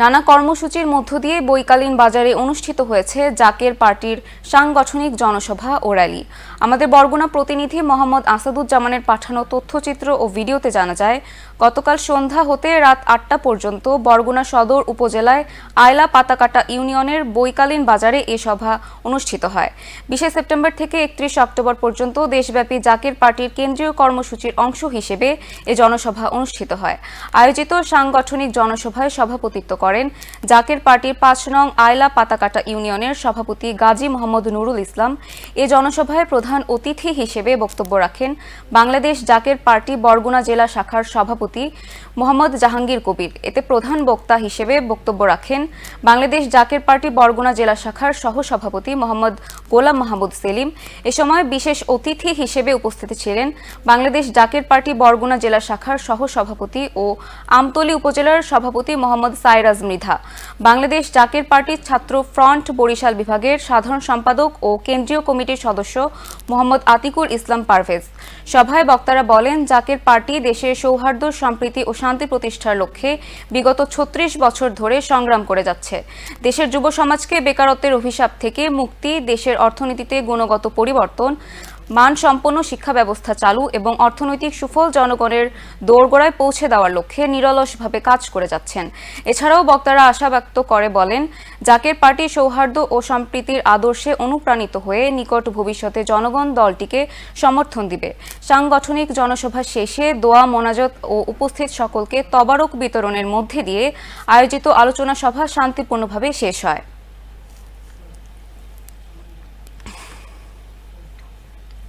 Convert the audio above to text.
নানা কর্মসূচির মধ্য দিয়ে বৈকালীন বাজারে অনুষ্ঠিত হয়েছে জাকের পার্টির সাংগঠনিক জনসভা ও র্যালি। আমাদের বরগুনা প্রতিনিধি মোহাম্মদ আসাদুজ্জামানের পাঠানো তথ্যচিত্র ও ভিডিওতে জানা যায়, গতকাল সন্ধ্যা হতে রাত আটটা পর্যন্ত বরগুনা সদর উপজেলায় আয়লা পাতাকাটা ইউনিয়নের বৈকালীন বাজারে এ সভা অনুষ্ঠিত হয়। বিশে সেপ্টেম্বর থেকে একত্রিশ অক্টোবর পর্যন্ত দেশব্যাপী জাকের পার্টির কেন্দ্রীয় কর্মসূচির অংশ হিসেবে এ জনসভা অনুষ্ঠিত হয়। আয়োজিত সাংগঠনিক জনসভায় সভাপতিত্ব করেন। জাকের পার্টির পাঁচ নং আয়লা পাতাকাটা ইউনিয়নের সভাপতি গাজী মোহাম্মদ নুরুল ইসলাম এ জনসভায় প্রধান অতিথি হিসেবে বক্তব্য রাখেন। বাংলাদেশ জাকের পার্টি বরগুনা জেলা শাখার সভাপতি মোহাম্মদ জাহাঙ্গীর কবির। এতে প্রধান বক্তা হিসেবে বক্তব্য রাখেন। বাংলাদেশ জাকের পার্টি বরগুনা জেলা শাখার সহসভাপতি মোহাম্মদ গোলাম মাহমুদ সেলিম। এ সময় বিশেষ অতিথি হিসেবে উপস্থিত ছিলেন বাংলাদেশ জাকের পার্টি বরগুনা জেলা শাখার সহসভাপতি ও আমতলী উপজেলার সভাপতি মোহাম্মদ সাইরাজ মৃধা। বাংলাদেশ জাকের পার্টির ছাত্র ফ্রন্ট বরিশাল বিভাগের সাধারণ সম্পাদক ও কেন্দ্রীয় কমিটির সদস্য মোহাম্মদ আতিকুর ইসলাম পারভেজ। সভায় বক্তারা বলেন, জাকের পার্টি দেশের সৌহার্দ্য, সম্প্রীতি ও শান্তি প্রতিষ্ঠার লক্ষ্যে বিগত ছত্রিশ বছর ধরে সংগ্রাম করে যাচ্ছে। দেশের যুব সমাজকে বেকারত্বের অভিশাপ থেকে মুক্তি, দেশের অর্থনীতিতে গুণগত পরিবর্তন, মানসম্পন্ন শিক্ষা ব্যবস্থা চালু এবং অর্থনৈতিক সুফল জনগণের দোরগোড়ায় পৌঁছে দেওয়ার লক্ষ্যে নিরলসভাবে কাজ করে যাচ্ছেন। এছাড়াও বক্তারা আশা ব্যক্ত করে বলেন, জাকের পার্টি সৌহার্দ্য ও সম্প্রীতির আদর্শে অনুপ্রাণিত হয়ে নিকট ভবিষ্যতে জনগণ দলটিকে সমর্থন দিবে। সাংগঠনিক জনসভা শেষে দোয়া, মোনাজত ও উপস্থিত সকলকে তবারক বিতরণের মধ্যে দিয়ে আয়োজিত আলোচনা সভা শান্তিপূর্ণভাবে শেষ হয়।